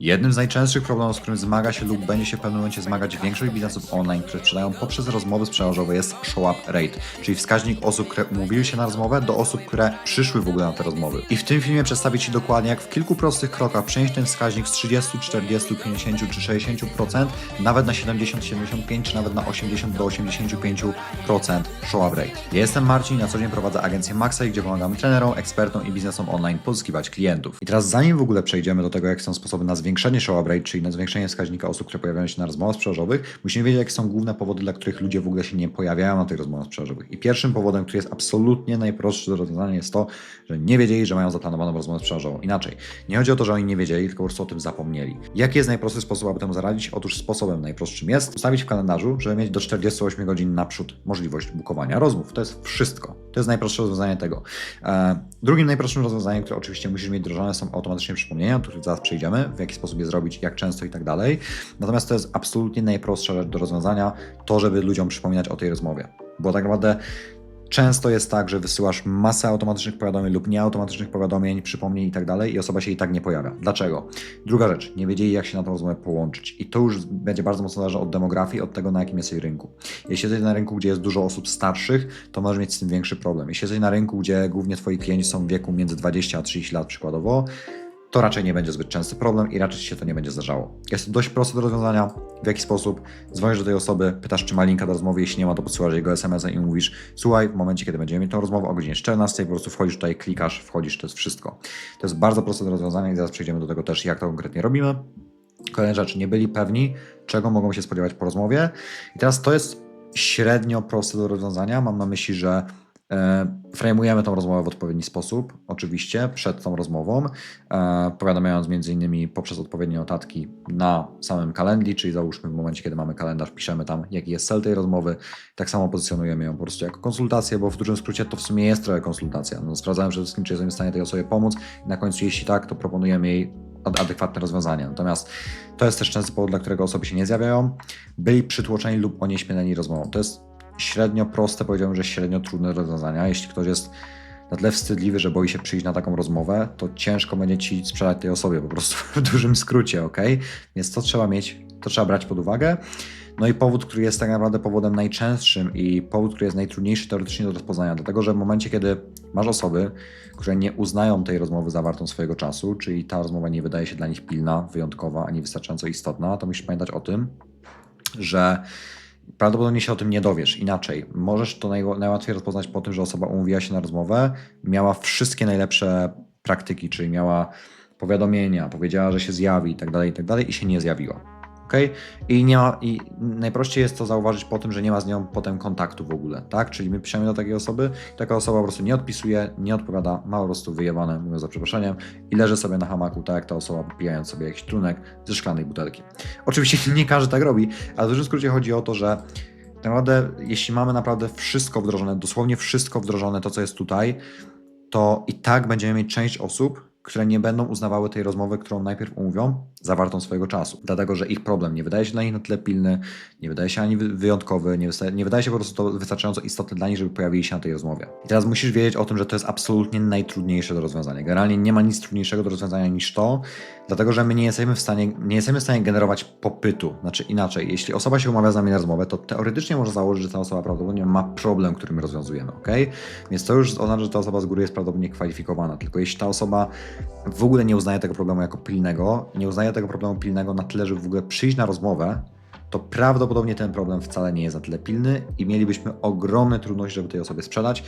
Jednym z najczęstszych problemów, z którym zmaga się lub będzie się w pewnym momencie zmagać większość biznesów online, które sprzedają poprzez rozmowy sprzedażowe jest show-up rate, czyli wskaźnik osób, które umówiły się na rozmowę do osób, które przyszły w ogóle na te rozmowy. I w tym filmie przedstawię Ci dokładnie, jak w kilku prostych krokach przenieść ten wskaźnik z 30, 40, 50 czy 60% nawet na 70, 75 czy nawet na 80 do 85% show-up rate. Ja jestem Marcin, na co dzień prowadzę agencję Maxaj, gdzie pomagamy trenerom, ekspertom i biznesom online pozyskiwać klientów. I teraz zanim w ogóle przejdziemy do tego, jak są sposoby na zwiększenie show-up rate, czyli na zwiększenie wskaźnika osób, które pojawiają się na rozmowach sprzedażowych, musimy wiedzieć, jakie są główne powody, dla których ludzie w ogóle się nie pojawiają na tych rozmowach sprzedażowych. I pierwszym powodem, który jest absolutnie najprostszy do rozwiązania jest to, że nie wiedzieli, że mają zaplanowaną rozmowę sprzedażową. Inaczej, nie chodzi o to, że oni nie wiedzieli, tylko po prostu o tym zapomnieli. Jaki jest najprostszy sposób, aby temu zaradzić? Otóż sposobem najprostszym jest ustawić w kalendarzu, żeby mieć do 48 godzin naprzód możliwość bukowania rozmów. To jest wszystko. To jest najprostsze rozwiązanie tego. E, drugim najprostszym rozwiązaniem, które oczywiście musisz mieć wdrożone, są automatyczne przypomnienia, o których zaraz przejdziemy, w jaki sposób je zrobić, jak często i tak dalej. Natomiast to jest absolutnie najprostsza rzecz do rozwiązania, to, żeby ludziom przypominać o tej rozmowie. Bo tak naprawdę Często jest tak, że wysyłasz masę automatycznych powiadomień lub nieautomatycznych powiadomień, przypomnień i tak dalej i osoba się i tak nie pojawia. Dlaczego? Druga rzecz, nie wiedzieli jak się na tą rozmowę połączyć i to już będzie bardzo mocno zależeć od demografii, od tego na jakim jesteś rynku. Jeśli jesteś na rynku, gdzie jest dużo osób starszych, to możesz mieć z tym większy problem. Jeśli jesteś na rynku, gdzie głównie twoi klienci są w wieku między 20 a 30 lat przykładowo, to raczej nie będzie zbyt częsty problem i raczej się to nie będzie zdarzało. Jest to dość proste do rozwiązania. W jaki sposób? Dzwonisz do tej osoby, pytasz, czy ma linka do rozmowy, jeśli nie ma, to podsyłasz jego SMS-a i mówisz, słuchaj, w momencie, kiedy będziemy mieć tą rozmowę o godzinie 14, po prostu wchodzisz tutaj, klikasz, wchodzisz, to jest wszystko. To jest bardzo proste do rozwiązania i zaraz przejdziemy do tego też, jak to konkretnie robimy. Kolejna rzecz, nie byli pewni, czego mogą się spodziewać po rozmowie. I teraz to jest średnio proste do rozwiązania. Mam na myśli, że E, Frameujemy tą rozmowę w odpowiedni sposób, oczywiście, przed tą rozmową, e, powiadamiając między innymi poprzez odpowiednie notatki na samym kalendli, czyli załóżmy w momencie, kiedy mamy kalendarz, piszemy tam, jaki jest cel tej rozmowy, tak samo pozycjonujemy ją po prostu jako konsultację, bo w dużym skrócie to w sumie jest trochę konsultacja. No, sprawdzałem przede wszystkim, czy jesteśmy w stanie tej osobie pomóc na końcu, jeśli tak, to proponujemy jej ad- adekwatne rozwiązania. Natomiast to jest też częsty powód, dla którego osoby się nie zjawiają, byli przytłoczeni lub onieśmieleni rozmową. To jest średnio proste, powiedziałbym, że średnio trudne rozwiązania. Jeśli ktoś jest na tyle wstydliwy, że boi się przyjść na taką rozmowę, to ciężko będzie ci sprzedać tej osobie po prostu w dużym skrócie, ok? Więc to trzeba mieć, to trzeba brać pod uwagę. No i powód, który jest tak naprawdę powodem najczęstszym i powód, który jest najtrudniejszy teoretycznie do rozpoznania, dlatego że w momencie, kiedy masz osoby, które nie uznają tej rozmowy za wartą swojego czasu, czyli ta rozmowa nie wydaje się dla nich pilna, wyjątkowa, ani wystarczająco istotna, to musisz pamiętać o tym, że prawdopodobnie się o tym nie dowiesz. Inaczej, możesz to naj, najłatwiej rozpoznać po tym, że osoba umówiła się na rozmowę, miała wszystkie najlepsze praktyki, czyli miała powiadomienia, powiedziała, że się zjawi i tak dalej, tak dalej, i się nie zjawiła. Okay? I, nie ma, I najprościej jest to zauważyć po tym, że nie ma z nią potem kontaktu w ogóle, tak? Czyli my piszemy do takiej osoby, taka osoba po prostu nie odpisuje, nie odpowiada, ma po prostu wyjebane, mówiąc za przeproszeniem, i leży sobie na hamaku, tak jak ta osoba, popijając sobie jakiś trunek ze szklanej butelki. Oczywiście nie każdy tak robi, ale w dużym skrócie chodzi o to, że tak naprawdę, jeśli mamy naprawdę wszystko wdrożone, dosłownie wszystko wdrożone, to co jest tutaj, to i tak będziemy mieć część osób, które nie będą uznawały tej rozmowy, którą najpierw umówią, za wartą swojego czasu. Dlatego, że ich problem nie wydaje się dla nich na tyle pilny, nie wydaje się ani wy- wyjątkowy, nie, nie wydaje się po prostu to wystarczająco istotne dla nich, żeby pojawili się na tej rozmowie. I teraz musisz wiedzieć o tym, że to jest absolutnie najtrudniejsze do rozwiązania. Generalnie nie ma nic trudniejszego do rozwiązania niż to, dlatego, że my nie jesteśmy w stanie, nie jesteśmy w stanie generować popytu. Znaczy inaczej, jeśli osoba się umawia z nami na rozmowę, to teoretycznie można założyć, że ta osoba prawdopodobnie ma problem, który my rozwiązujemy, ok? Więc to już oznacza, że ta osoba z góry jest prawdopodobnie kwalifikowana. Tylko jeśli ta osoba w ogóle nie uznaje tego problemu jako pilnego, nie uznaje tego problemu pilnego na tyle, żeby w ogóle przyjść na rozmowę, to prawdopodobnie ten problem wcale nie jest na tyle pilny i mielibyśmy ogromne trudności, żeby tej osobie sprzedać.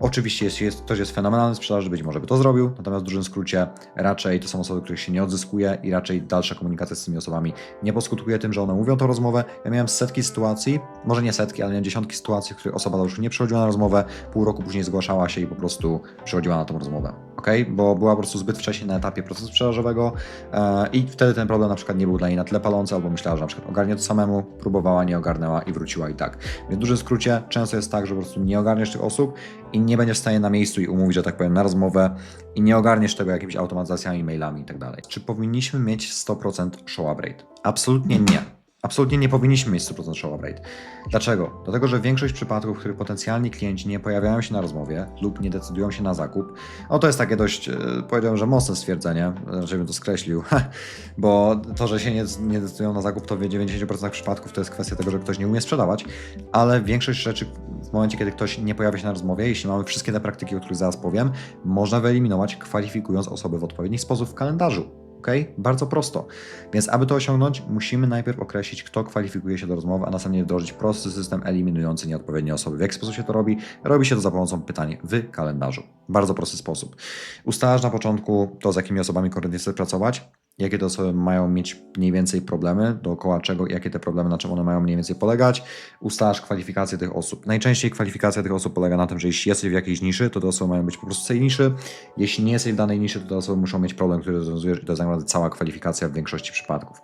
Oczywiście, jeśli jest, ktoś jest fenomenalny sprzedaży, być może by to zrobił, natomiast w dużym skrócie raczej to są osoby, których się nie odzyskuje i raczej dalsza komunikacja z tymi osobami nie poskutkuje tym, że one mówią tą rozmowę. Ja miałem setki sytuacji, może nie setki, ale miałem dziesiątki sytuacji, w których osoba już nie przychodziła na rozmowę, pół roku później zgłaszała się i po prostu przychodziła na tą rozmowę. ok? Bo była po prostu zbyt wcześnie na etapie procesu sprzedażowego e, i wtedy ten problem na przykład nie był dla niej na tyle palący, albo myślała, że na przykład ogarnie to samemu, próbowała, nie ogarnęła i wróciła i tak. Więc w dużym skrócie często jest tak, że po prostu nie ogarniesz tych osób i nie będziesz w stanie na miejscu i umówić, że tak powiem, na rozmowę i nie ogarniesz tego jakimiś automatyzacjami, mailami i tak. Czy powinniśmy mieć 100% show up rate? Absolutnie nie. Absolutnie nie powinniśmy mieć 100% show up rate. Dlaczego? Dlatego, że większość przypadków, w których potencjalni klienci nie pojawiają się na rozmowie lub nie decydują się na zakup, no to jest takie dość, e, powiedziałbym, że mocne stwierdzenie, raczej bym to skreślił, bo to, że się nie, nie decydują na zakup, to w 90% przypadków to jest kwestia tego, że ktoś nie umie sprzedawać, ale większość rzeczy w momencie, kiedy ktoś nie pojawia się na rozmowie, jeśli mamy wszystkie te praktyki, o których zaraz powiem, można wyeliminować, kwalifikując osoby w odpowiedni sposób w kalendarzu. Ok? Bardzo prosto. Więc aby to osiągnąć, musimy najpierw określić, kto kwalifikuje się do rozmowy, a następnie wdrożyć prosty system eliminujący nieodpowiednie osoby. W jaki sposób się to robi? Robi się to za pomocą pytań w kalendarzu. Bardzo prosty sposób. Ustalasz na początku to, z jakimi osobami konkretnie pracować, jakie te osoby mają mieć mniej więcej problemy, dookoła czego, jakie te problemy, na czym one mają mniej więcej polegać. Ustalasz kwalifikacje tych osób. Najczęściej kwalifikacja tych osób polega na tym, że jeśli jesteś w jakiejś niszy, to te osoby mają być po prostu z tej niszy. Jeśli nie jesteś w danej niszy, to te osoby muszą mieć problem, który rozwiązujesz i to jest tak cała kwalifikacja w większości przypadków.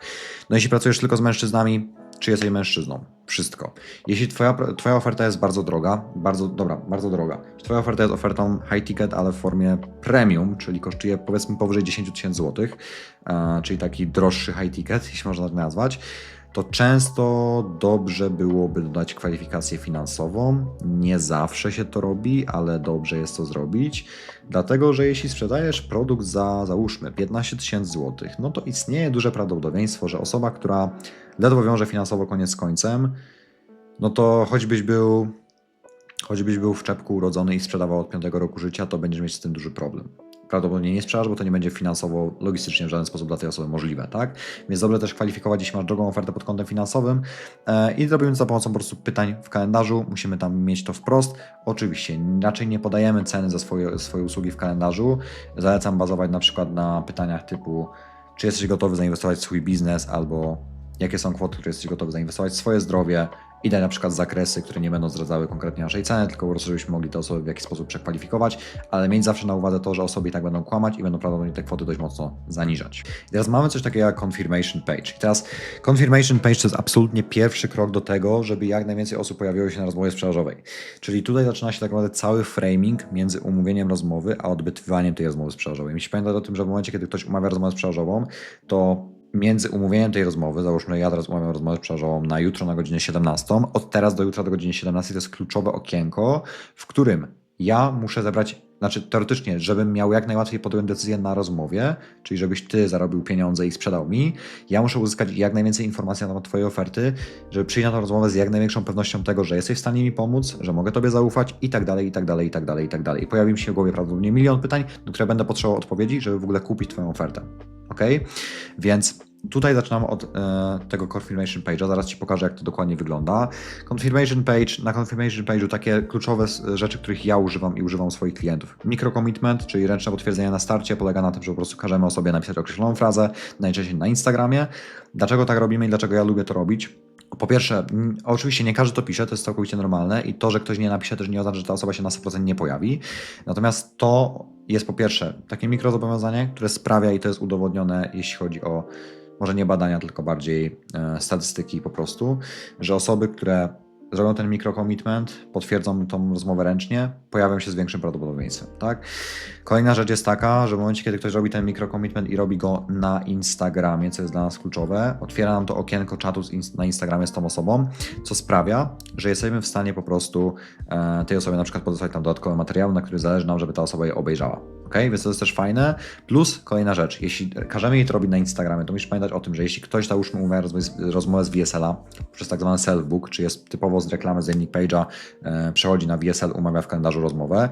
No jeśli pracujesz tylko z mężczyznami, czy jesteś mężczyzną? Wszystko. Jeśli twoja, twoja oferta jest bardzo droga, bardzo dobra, bardzo droga. Twoja oferta jest ofertą high ticket, ale w formie premium, czyli kosztuje powiedzmy powyżej 10 tysięcy złotych, e, czyli taki droższy high ticket, jeśli można tak nazwać, to często dobrze byłoby dodać kwalifikację finansową. Nie zawsze się to robi, ale dobrze jest to zrobić, dlatego że jeśli sprzedajesz produkt za załóżmy 15 tysięcy złotych, no to istnieje duże prawdopodobieństwo, że osoba, która ledwo wiąże finansowo koniec z końcem, no to choćbyś był, choćbyś był w czepku urodzony i sprzedawał od 5 roku życia, to będziesz mieć z tym duży problem prawdopodobnie nie sprzedaż, bo to nie będzie finansowo, logistycznie w żaden sposób dla tej osoby możliwe, tak? Więc dobrze też kwalifikować, jeśli masz drogą ofertę pod kątem finansowym e, i robimy to za pomocą po prostu pytań w kalendarzu, musimy tam mieć to wprost. Oczywiście, raczej nie podajemy ceny za swoje, swoje usługi w kalendarzu. Zalecam bazować na przykład na pytaniach typu, czy jesteś gotowy zainwestować w swój biznes, albo jakie są kwoty, które jesteś gotowy zainwestować w swoje zdrowie, i daj na przykład zakresy, które nie będą zdradzały konkretnie naszej ceny, tylko po prostu żebyśmy mogli te osoby w jakiś sposób przekwalifikować, ale mieć zawsze na uwadze to, że osoby i tak będą kłamać i będą prawdopodobnie te kwoty dość mocno zaniżać. I teraz mamy coś takiego jak confirmation page. I teraz confirmation page to jest absolutnie pierwszy krok do tego, żeby jak najwięcej osób pojawiło się na rozmowie sprzedażowej. Czyli tutaj zaczyna się tak naprawdę cały framing między umówieniem rozmowy, a odbytywaniem tej rozmowy sprzedażowej. Jeśli pamiętać o tym, że w momencie, kiedy ktoś umawia rozmowę sprzedażową, to między umówieniem tej rozmowy, załóżmy, ja teraz umawiam rozmowę sprzedażową na jutro na godzinę 17, od teraz do jutra do godziny 17 to jest kluczowe okienko, w którym ja muszę zebrać, znaczy teoretycznie, żebym miał jak najłatwiej podjąć decyzję na rozmowie, czyli żebyś ty zarobił pieniądze i sprzedał mi, ja muszę uzyskać jak najwięcej informacji na temat twojej oferty, żeby przyjść na tę rozmowę z jak największą pewnością tego, że jesteś w stanie mi pomóc, że mogę tobie zaufać i tak dalej, i tak dalej, i tak dalej, i tak dalej. Pojawi mi się w głowie prawdopodobnie milion pytań, na które będę potrzebował odpowiedzi, żeby w ogóle kupić twoją ofertę. Ok? Więc tutaj zaczynamy od e, tego confirmation page'a. Zaraz Ci pokażę, jak to dokładnie wygląda. Confirmation page, na confirmation page'u takie kluczowe rzeczy, których ja używam i używam swoich klientów. Micro-commitment, czyli ręczne potwierdzenie na starcie, polega na tym, że po prostu każemy osobie napisać określoną frazę, najczęściej na Instagramie. Dlaczego tak robimy i dlaczego ja lubię to robić? Po pierwsze, oczywiście nie każdy to pisze, to jest całkowicie normalne i to, że ktoś nie napisze, też nie oznacza, że ta osoba się na 100% nie pojawi. Natomiast to jest po pierwsze takie mikrozobowiązanie, które sprawia i to jest udowodnione, jeśli chodzi o może nie badania, tylko bardziej e, statystyki po prostu, że osoby, które zrobią ten mikrocommitment, potwierdzą tą rozmowę ręcznie, pojawią się z większym prawdopodobieństwem, tak? Kolejna rzecz jest taka, że w momencie, kiedy ktoś robi ten mikrocommitment i robi go na Instagramie, co jest dla nas kluczowe, otwiera nam to okienko czatu na Instagramie z tą osobą, co sprawia, że jesteśmy w stanie po prostu e, tej osobie na przykład podesłać tam dodatkowe materiały, na których zależy nam, żeby ta osoba je obejrzała. Ok, więc to jest też fajne. Plus kolejna rzecz, jeśli każemy jej to robić na Instagramie, to musisz pamiętać o tym, że jeśli ktoś załóżmy umawia rozmowę z, VSL-a przez tak zwany self-book, czy jest typowo z reklamy z page'a, e, przechodzi na VSL, umawia w kalendarzu rozmowę,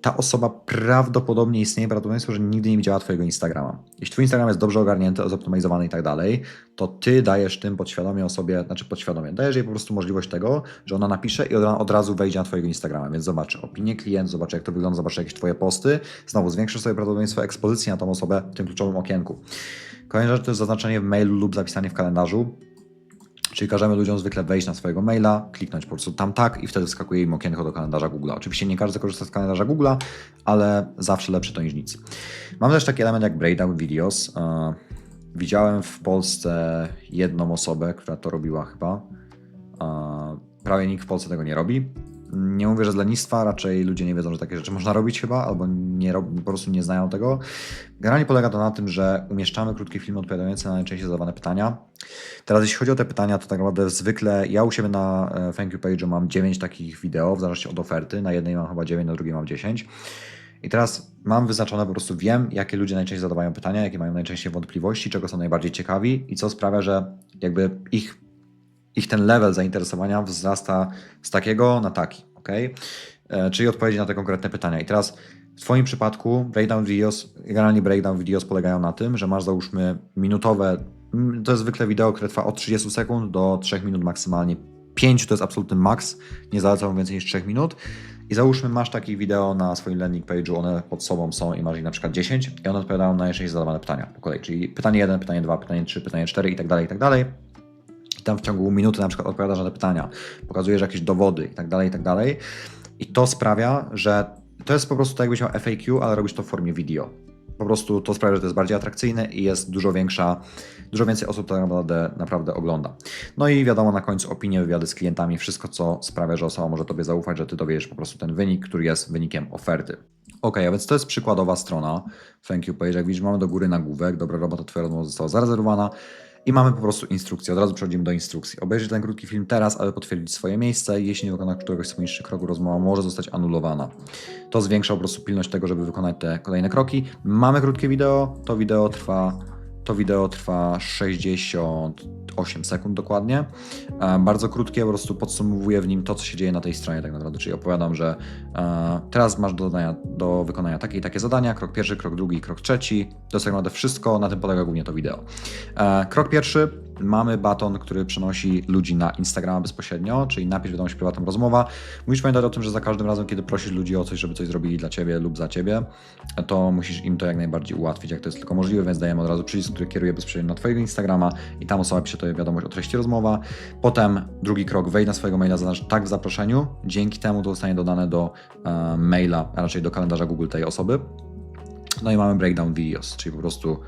ta osoba prawdopodobnie istnieje prawdopodobieństwo, że nigdy nie widziała Twojego Instagrama. Jeśli Twój Instagram jest dobrze ogarnięty, zoptymalizowany i tak dalej, to Ty dajesz tym podświadomie osobie, znaczy podświadomie, dajesz jej po prostu możliwość tego, że ona napisze i od, razu wejdzie na Twojego Instagrama, więc zobaczy opinię klientów, zobaczy jak to wygląda, zobaczy jakieś Twoje posty, znowu zwiększysz sobie prawdopodobieństwo ekspozycji na tą osobę w tym kluczowym okienku. Kolejna rzecz to jest zaznaczenie w mailu lub zapisanie w kalendarzu. Czyli każemy ludziom zwykle wejść na swojego maila, kliknąć po prostu tam tak i wtedy wskakuje im okienko do kalendarza Google. Oczywiście nie każdy korzysta z kalendarza Google, ale zawsze lepsze to niż nic. Mamy też taki element jak breakdown videos. E, Widziałem w Polsce jedną osobę, która to robiła chyba. E, Prawie nikt w Polsce tego nie robi. Nie mówię, że z lenistwa, raczej ludzie nie wiedzą, że takie rzeczy można robić chyba, albo nie po prostu nie znają tego. Generalnie polega to na tym, że umieszczamy krótkie filmy odpowiadające na najczęściej zadawane pytania. Teraz jeśli chodzi o te pytania, to tak naprawdę zwykle ja u siebie na e, thank you page'u mam 9 takich wideo, w zależności od oferty. Na jednej mam chyba 9, na drugiej mam 10. I teraz mam wyznaczone, po prostu wiem, jakie ludzie najczęściej zadawają pytania, jakie mają najczęściej wątpliwości, czego są najbardziej ciekawi i co sprawia, że jakby ich, ich ten level zainteresowania wzrasta z takiego na taki, ok? E, czyli odpowiedzi na te konkretne pytania. I teraz w Twoim przypadku breakdown videos, generalnie breakdown videos polegają na tym, że masz załóżmy minutowe, to jest zwykle wideo, które trwa od 30 sekund do 3 minut maksymalnie. 5 to jest absolutny maks, nie zalecam więcej niż 3 minut. I załóżmy, masz takie wideo na swoim landing page'u, one pod sobą są i masz ich na przykład 10 i one odpowiadają na najczęściej zadawane pytania po kolei, czyli pytanie 1, pytanie 2, pytanie 3, pytanie 4 i tak dalej, i tak dalej. I tam w ciągu minuty na przykład odpowiadasz na te pytania, pokazujesz jakieś dowody i tak dalej, i tak dalej. I to sprawia, że to jest po prostu tak jakbyś miał FAQ, ale robisz to w formie video. Po prostu to sprawia, że to jest bardziej atrakcyjne i jest dużo większa, dużo więcej osób to naprawdę, naprawdę ogląda. No i wiadomo, na końcu opinie, wywiady z klientami, wszystko co sprawia, że osoba może Tobie zaufać, że Ty dowiesz po prostu ten wynik, który jest wynikiem oferty. Ok, a więc to jest przykładowa strona Thank you page. Jak widzisz, mamy do góry nagłówek, dobra robota, Twoja rozmowa została zarezerwowana i mamy po prostu instrukcję. Od razu przechodzimy do instrukcji. Obejrzyj ten krótki film teraz, aby potwierdzić swoje miejsce. Jeśli nie wykonasz któregoś z poniższych kroków, rozmowa może zostać anulowana. To zwiększa po prostu pilność tego, żeby wykonać te kolejne kroki. Mamy krótkie wideo. To wideo trwa, to wideo trwa 68 sekund dokładnie. E, Bardzo krótkie, po prostu podsumowuję w nim to, co się dzieje na tej stronie tak naprawdę, czyli opowiadam, że e, teraz masz do, dodania, do wykonania takie i takie zadania, krok pierwszy, krok drugi, krok trzeci, to jest tak naprawdę wszystko, na tym polega głównie to wideo. E, Krok pierwszy, mamy baton, który przenosi ludzi na Instagrama bezpośrednio, czyli napisz wiadomość prywatną rozmowa. Musisz pamiętać o tym, że za każdym razem, kiedy prosisz ludzi o coś, żeby coś zrobili dla Ciebie lub za Ciebie, to musisz im to jak najbardziej ułatwić, jak to jest tylko możliwe, więc dajemy od razu przycisk, który kieruje bezpośrednio na Twojego Instagrama i tam osoba pisze Tobie wiadomość o treści rozmowa. Potem drugi krok, wejdź na swojego maila, zaznacz tak w zaproszeniu, dzięki temu to zostanie dodane do e, maila, a raczej do kalendarza Google tej osoby. No i mamy breakdown videos, czyli po prostu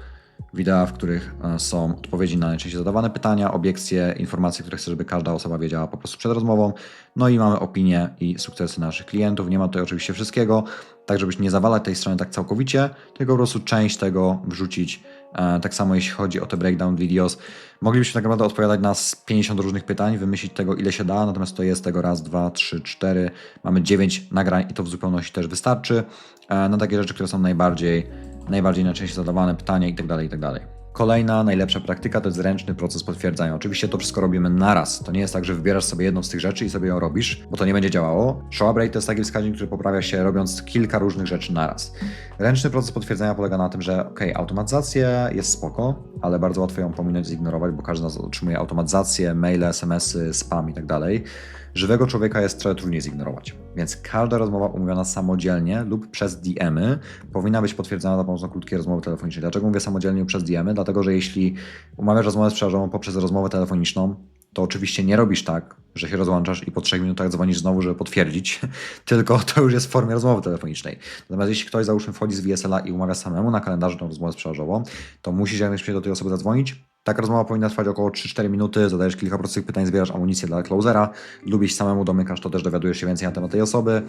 wideo, w których e, są odpowiedzi na najczęściej zadawane pytania, obiekcje, informacje, które chcę, żeby każda osoba wiedziała po prostu przed rozmową. No i mamy opinie i sukcesy naszych klientów. Nie ma tutaj oczywiście wszystkiego, tak żebyś nie zawalać tej strony tak całkowicie, tylko po prostu część tego wrzucić. E, Tak samo jeśli chodzi o te breakdown videos. Moglibyśmy tak naprawdę odpowiadać na z 50 różnych pytań, wymyślić tego ile się da, natomiast to jest tego raz, dwa, trzy, cztery. Mamy 9 nagrań i to w zupełności też wystarczy e, na takie rzeczy, które są najbardziej najbardziej najczęściej zadawane pytania itd. itd. Kolejna, najlepsza praktyka to jest ręczny proces potwierdzania. Oczywiście to wszystko robimy naraz. To nie jest tak, że wybierasz sobie jedną z tych rzeczy i sobie ją robisz, bo to nie będzie działało. Show to jest taki wskaźnik, który poprawia się robiąc kilka różnych rzeczy naraz. Ręczny proces potwierdzenia polega na tym, że ok, automatyzacja jest spoko, ale bardzo łatwo ją pominąć, zignorować, bo każdy z nas otrzymuje automatyzację, maile, smsy, spam i tak dalej. Żywego człowieka jest trochę trudniej zignorować, więc każda rozmowa umówiona samodzielnie lub przez DM-y powinna być potwierdzona za pomocą krótkiej rozmowy telefonicznej. Dlaczego mówię samodzielnie lub przez DM-y? Dlatego, że jeśli umawiasz rozmowę sprzedażową poprzez rozmowę telefoniczną, to oczywiście nie robisz tak, że się rozłączasz i po trzech minutach dzwonisz znowu, żeby potwierdzić, tylko to już jest w formie rozmowy telefonicznej. Natomiast jeśli ktoś załóżmy wchodzi z VSL-a i umawia samemu na kalendarzu tą rozmowę sprzedażową, to musisz jak najszybciej do tej osoby zadzwonić. Taka rozmowa powinna trwać około 3-4 minuty, zadajesz kilka prostych pytań, zbierasz amunicję dla closera, lubisz samemu domykasz, to też dowiadujesz się więcej na temat tej osoby.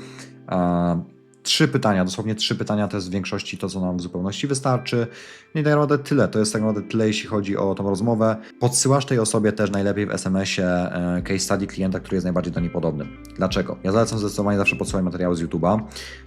Trzy pytania, dosłownie trzy pytania to jest w większości to, co nam w zupełności wystarczy. No i tak naprawdę tyle. To jest tak naprawdę tyle, jeśli chodzi o tą rozmowę. Podsyłasz tej osobie też najlepiej w SMS-ie e, case study klienta, który jest najbardziej do niej podobny. Dlaczego? Ja zalecam zdecydowanie zawsze podsyłać materiały z YouTube'a,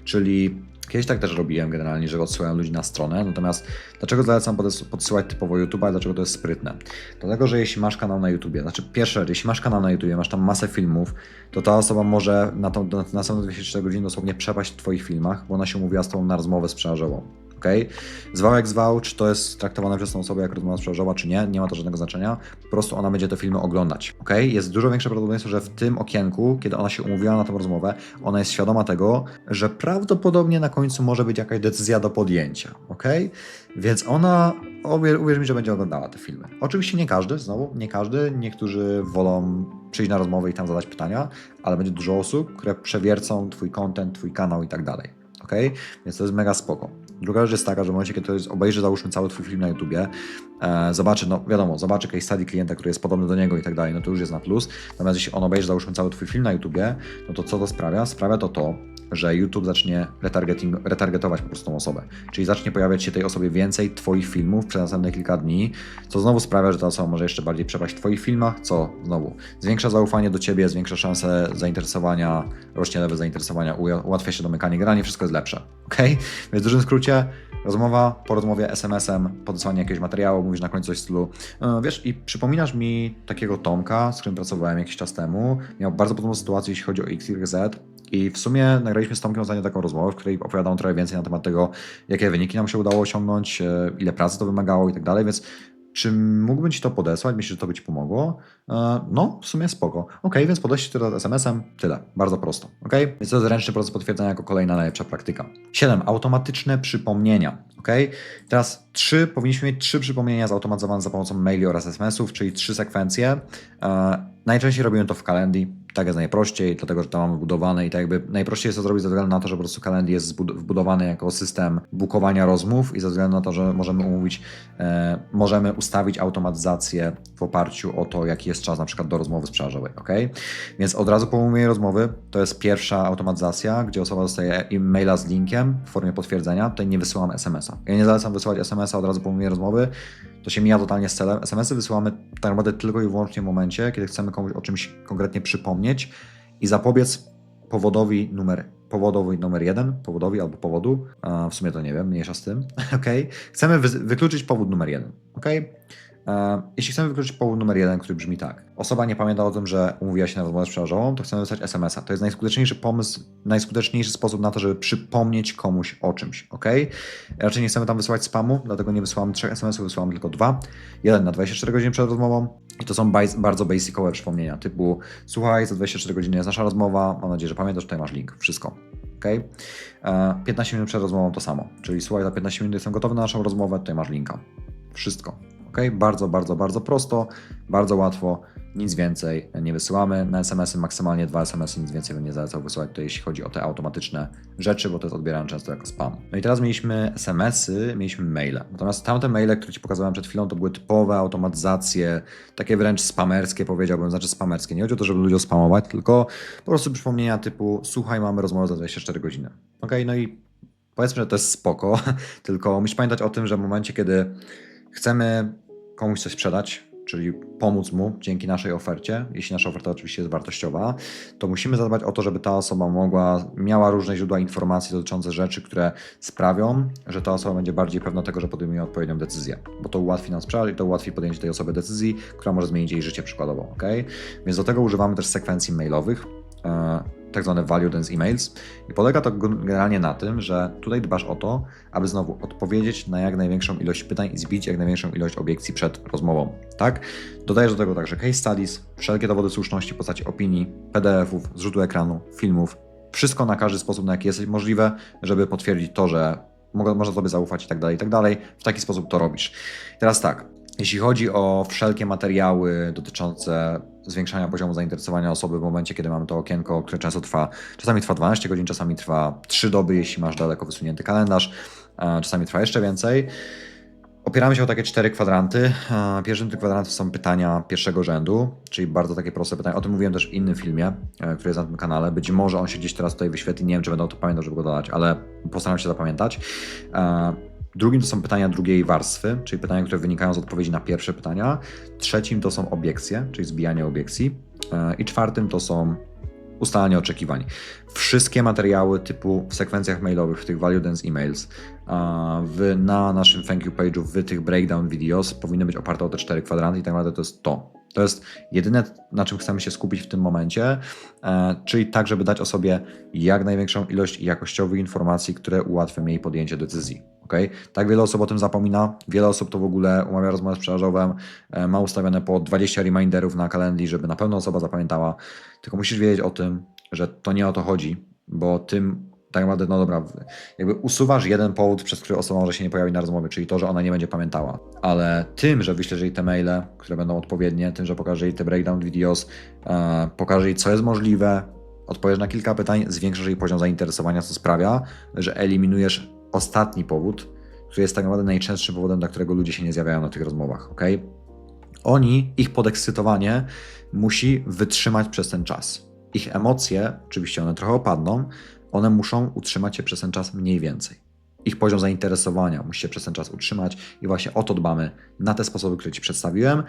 czyli Kiedyś tak też robiłem generalnie, że odsyłałem ludzi na stronę, natomiast dlaczego zalecam podsyłać typowo YouTube'a i dlaczego to jest sprytne? Dlatego, że jeśli masz kanał na YouTubie, znaczy pierwsze jeśli masz kanał na YouTubie, masz tam masę filmów, to ta osoba może na, tą, na następne 24 godziny dosłownie przepaść w Twoich filmach, bo ona się umówiła z Tobą na rozmowę sprzedażową. Okay? Zwał jak zwał, czy to jest traktowane przez tą osobę jako rozmowa sprzedażowa, czy nie, nie ma to żadnego znaczenia. Po prostu ona będzie te filmy oglądać. Okay? Jest dużo większe prawdopodobieństwo, że w tym okienku, kiedy ona się umówiła na tę rozmowę, ona jest świadoma tego, że prawdopodobnie na końcu może być jakaś decyzja do podjęcia. Okay? Więc ona, uwierz mi, że będzie oglądała te filmy. Oczywiście nie każdy, znowu, nie każdy. Niektórzy wolą przyjść na rozmowę i tam zadać pytania, ale będzie dużo osób, które przewiercą Twój content, Twój kanał i tak dalej. Ok? Więc to jest mega spoko. Druga rzecz jest taka, że w momencie, kiedy ktoś obejrzy, załóżmy, cały twój film na YouTubie, e, zobaczy, no wiadomo, zobaczy case study klienta, który jest podobny do niego i tak dalej, no to już jest na plus. Natomiast jeśli on obejrzy, załóżmy, cały twój film na YouTubie, no to co to sprawia? Sprawia to to, że YouTube zacznie retargeting, retargetować po prostu tą osobę. Czyli zacznie pojawiać się tej osobie więcej Twoich filmów przez następne kilka dni, co znowu sprawia, że ta osoba może jeszcze bardziej przepaść w Twoich filmach, co znowu zwiększa zaufanie do Ciebie, zwiększa szanse zainteresowania, rośnie level zainteresowania, ułatwia się domykanie, generalnie wszystko jest lepsze. Ok? Więc w dużym skrócie, rozmowa, po rozmowie SMS-em, podesłanie jakiegoś materiału, mówisz na końcu coś w stylu, e, wiesz, i przypominasz mi takiego Tomka, z którym pracowałem jakiś czas temu, miał bardzo podobną sytuację, jeśli chodzi o XYZ, i w sumie nagraliśmy z Tomkiem ostatnio taką rozmowę, w której opowiadał trochę więcej na temat tego, jakie wyniki nam się udało osiągnąć, e, ile pracy to wymagało i tak dalej, więc czy mógłbym Ci to podesłać? Myślisz, że to by Ci pomogło? E, No, w sumie spoko. Ok, więc podeślij to SMS-em. Tyle. Bardzo prosto. Ok? Więc to jest ręczny proces potwierdzenia jako kolejna najlepsza praktyka. 7. Automatyczne przypomnienia. Ok? Teraz trzy, powinniśmy mieć trzy przypomnienia zautomatyzowane za pomocą maili oraz SMS-ów, czyli trzy sekwencje. E, najczęściej robimy to w Calendly. Tak jest najprościej, dlatego że tam mamy budowane i tak jakby najprościej jest to zrobić ze względu na to, że po prostu Calendly jest wbudowany jako system bukowania rozmów i ze względu na to, że możemy umówić, e, możemy ustawić automatyzację w oparciu o to, jaki jest czas na przykład do rozmowy sprzedażowej, ok? Więc od razu po umówieniu rozmowy to jest pierwsza automatyzacja, gdzie osoba dostaje e-maila z linkiem w formie potwierdzenia, tutaj nie wysyłam SMS-a. Ja nie zalecam wysyłać SMS-a od razu po umówieniu rozmowy, to się mija totalnie z celem. SMS-y wysyłamy tak naprawdę tylko i wyłącznie w momencie, kiedy chcemy komuś o czymś konkretnie przypomnieć i zapobiec powodowi numer, powodowi numer jeden, powodowi albo powodu, w sumie to nie wiem, mniejsza z tym, ok? Chcemy wy, wykluczyć powód numer jeden, ok? E, Jeśli chcemy wykluczyć powód numer jeden, który brzmi tak. Osoba nie pamięta o tym, że umówiła się na rozmowę sprzedażową, to chcemy wysłać SMS-a. To jest najskuteczniejszy pomysł, najskuteczniejszy sposób na to, żeby przypomnieć komuś o czymś, ok? Raczej nie chcemy tam wysyłać spamu, dlatego nie wysyłamy trzech SMS-ów, wysyłamy tylko dwa. Jeden na 24 godziny przed rozmową i to są bardzo basicowe przypomnienia, typu słuchaj, za 24 godziny jest nasza rozmowa, mam nadzieję, że pamiętasz, tutaj masz link, wszystko. ok? E, 15 minut przed rozmową to samo, czyli słuchaj, za 15 minut jestem gotowy na naszą rozmowę, tutaj masz linka. Wszystko. Ok? Bardzo, bardzo, bardzo prosto, bardzo łatwo, nic więcej nie wysyłamy. Na SMS-y maksymalnie dwa SMS-y, nic więcej bym nie zalecał wysyłać to jeśli chodzi o te automatyczne rzeczy, bo to jest odbierane często jako spam. No i teraz mieliśmy SMS-y, mieliśmy maile. Natomiast tamte maile, które Ci pokazałem przed chwilą, to były typowe automatyzacje, takie wręcz spamerskie powiedziałbym, znaczy spamerskie. Nie chodzi o to, żeby ludziom spamować, tylko po prostu przypomnienia typu słuchaj, mamy rozmowę za 24 godziny. Ok, no i powiedzmy, że to jest spoko, tylko musisz pamiętać o tym, że w momencie, kiedy chcemy komuś coś sprzedać, czyli pomóc mu dzięki naszej ofercie, jeśli nasza oferta oczywiście jest wartościowa, to musimy zadbać o to, żeby ta osoba mogła, miała różne źródła informacji dotyczące rzeczy, które sprawią, że ta osoba będzie bardziej pewna tego, że podejmuje odpowiednią decyzję, bo to ułatwi nam sprzedaż i to ułatwi podjęcie tej osoby decyzji, która może zmienić jej życie przykładowo, ok? Więc do tego używamy też sekwencji mailowych, e, tak zwane value dense emails i polega to generalnie na tym, że tutaj dbasz o to, aby znowu odpowiedzieć na jak największą ilość pytań i zbić jak największą ilość obiekcji przed rozmową, tak? Dodajesz do tego także case studies, wszelkie dowody słuszności w postaci opinii, PDF-ów, zrzutu ekranu, filmów, wszystko na każdy sposób, na jaki jest możliwe, żeby potwierdzić to, że można Tobie zaufać i tak dalej, i tak dalej. W taki sposób to robisz. Teraz tak, jeśli chodzi o wszelkie materiały dotyczące zwiększania poziomu zainteresowania osoby w momencie, kiedy mamy to okienko, które często trwa, czasami trwa 12 godzin, czasami trwa 3 doby, jeśli masz daleko wysunięty kalendarz, a czasami trwa jeszcze więcej. Opieramy się o takie cztery kwadranty. E, Pierwszym tych kwadrantów są pytania pierwszego rzędu, czyli bardzo takie proste pytania. O tym mówiłem też w innym filmie, e, który jest na tym kanale. Być może on się gdzieś teraz tutaj wyświetli. Nie wiem, czy będę o to pamiętał, żeby go dodać, ale postaram się zapamiętać. E, Drugim to są pytania drugiej warstwy, czyli pytania, które wynikają z odpowiedzi na pierwsze pytania. Trzecim to są obiekcje, czyli zbijanie obiekcji. E, I czwartym to są ustalanie oczekiwań. Wszystkie materiały typu w sekwencjach mailowych, w tych value dense emails, a w, na naszym thank you page'u, w tych breakdown videos powinny być oparte o te cztery kwadranty i tak naprawdę to jest to. To jest jedyne, na czym chcemy się skupić w tym momencie, e, czyli tak, żeby dać osobie jak największą ilość jakościowych informacji, które ułatwią jej podjęcie decyzji. Okay? Tak wiele osób o tym zapomina, wiele osób to w ogóle umawia rozmowę sprzedażową, e, ma ustawione po 20 reminderów na kalendarzu, żeby na pewno osoba zapamiętała, tylko musisz wiedzieć o tym, że to nie o to chodzi, bo tym tak naprawdę, no dobra, jakby usuwasz jeden powód, przez który osoba może się nie pojawić na rozmowie, czyli to, że ona nie będzie pamiętała. Ale tym, że wyślesz jej te maile, które będą odpowiednie, tym, że pokażesz jej te breakdown videos, e, pokażesz jej, co jest możliwe, odpowiesz na kilka pytań, zwiększasz jej poziom zainteresowania, co sprawia, że eliminujesz ostatni powód, który jest tak naprawdę najczęstszym powodem, dla którego ludzie się nie zjawiają na tych rozmowach, ok? Oni, ich podekscytowanie musi wytrzymać przez ten czas. Ich emocje, oczywiście one trochę opadną, one muszą utrzymać się przez ten czas mniej więcej. Ich poziom zainteresowania musi się przez ten czas utrzymać i właśnie o to dbamy na te sposoby, które Ci przedstawiłem.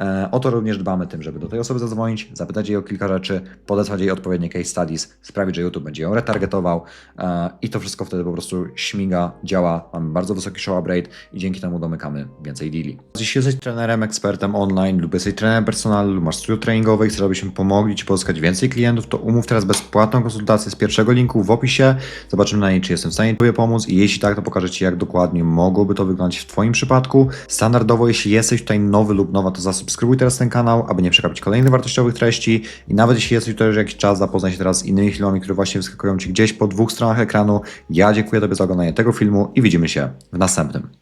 E, O to również dbamy tym, żeby do tej osoby zadzwonić, zapytać jej o kilka rzeczy, podesłać jej odpowiednie case studies, sprawić, że YouTube będzie ją retargetował e, i to wszystko wtedy po prostu śmiga, działa, mamy bardzo wysoki show up rate i dzięki temu domykamy więcej deali. Jeśli jesteś trenerem, ekspertem online lub jesteś trenerem personalnym lub masz studio treningowe i chcesz, abyśmy pomogli Ci pozyskać więcej klientów, to umów teraz bezpłatną konsultację z pierwszego linku w opisie. Zobaczymy na niej, czy jestem w stanie Tobie pomóc i jeśli tak, to pokażę Ci, jak dokładnie mogłoby to wyglądać w Twoim przypadku. Standardowo, jeśli jesteś tutaj nowy lub nowa, to zasubskrybuj teraz ten kanał, aby nie przegapić kolejnych wartościowych treści i nawet jeśli jesteś tutaj już jakiś czas, zapoznaj się teraz z innymi filmami, które właśnie wyskakują Ci gdzieś po dwóch stronach ekranu. Ja dziękuję Tobie za oglądanie tego filmu i widzimy się w następnym.